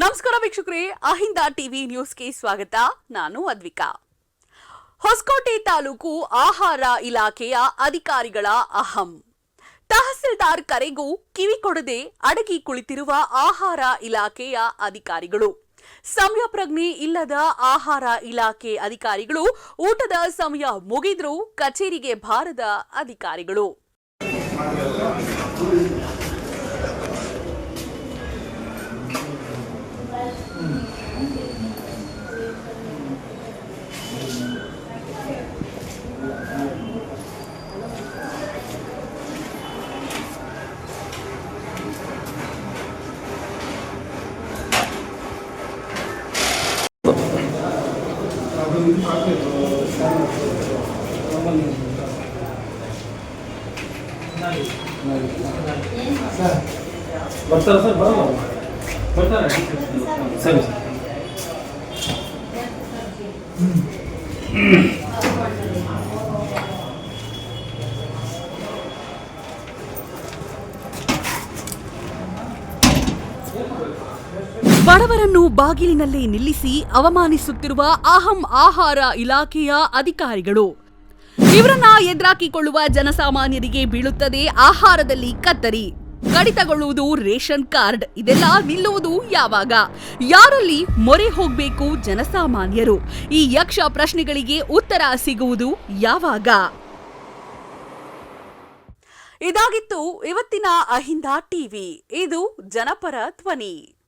ನಮಸ್ಕಾರ ವೀಕ್ಷಕರೇ, ಅಹಿಂದ ಟಿವಿ ನ್ಯೂಸ್ಗೆ ಸ್ವಾಗತ. ನಾನು ಅದ್ವಿಕಾ. ಹೊಸಕೋಟೆ ತಾಲೂಕು ಆಹಾರ ಇಲಾಖೆಯ ಅಧಿಕಾರಿಗಳ ಅಹಂ. ತಹಸೀಲ್ದಾರ್ ಕರೆಗೂ ಕಿವಿ ಕೊಡದೆ ಅಡಗಿ ಕುಳಿತಿರುವ ಆಹಾರ ಇಲಾಖೆಯ ಅಧಿಕಾರಿಗಳು. ಸಮಯ ಪ್ರಜ್ಞೆ ಇಲ್ಲದ ಆಹಾರ ಇಲಾಖೆ ಅಧಿಕಾರಿಗಳು ಊಟದ ಸಮಯ ಮುಗಿದ್ರೂ ಕಚೇರಿಗೆ ಬಾರದ ಅಧಿಕಾರಿಗಳು. ಬರ್ತಾರ ಸರ್ ಬರಲ್ಲ ಬರ್ತಾರೆ ಸರಿ ಸರ್ ಬಡವರನ್ನು ಬಾಗಿಲಿನಲ್ಲೇ ನಿಲ್ಲಿಸಿ ಅವಮಾನಿಸುತ್ತಿರುವ ಅಹಂ ಆಹಾರ ಇಲಾಖೆಯ ಅಧಿಕಾರಿಗಳು. ಇವರನ್ನ ಎದುರಾಕಿಕೊಳ್ಳುವ ಜನಸಾಮಾನ್ಯರಿಗೆ ಬೀಳುತ್ತದೆ ಆಹಾರದಲ್ಲಿ ಕತ್ತರಿ. ಕಡಿತಗೊಳ್ಳುವುದು ರೇಷನ್ ಕಾರ್ಡ್, ಇದೆಲ್ಲ ನಿಲ್ಲುವುದು ಯಾವಾಗ? ಯಾರಲ್ಲಿ ಮೊರೆ ಹೋಗ್ಬೇಕು ಜನಸಾಮಾನ್ಯರು? ಈ ಯಕ್ಷ ಪ್ರಶ್ನೆಗಳಿಗೆ ಉತ್ತರ ಸಿಗುವುದು ಯಾವಾಗ? ಇದಾಗಿತ್ತು ಇವತ್ತಿನ ಅಹಿಂದ ಟಿವಿ. ಇದು ಜನಪರ ಧ್ವನಿ.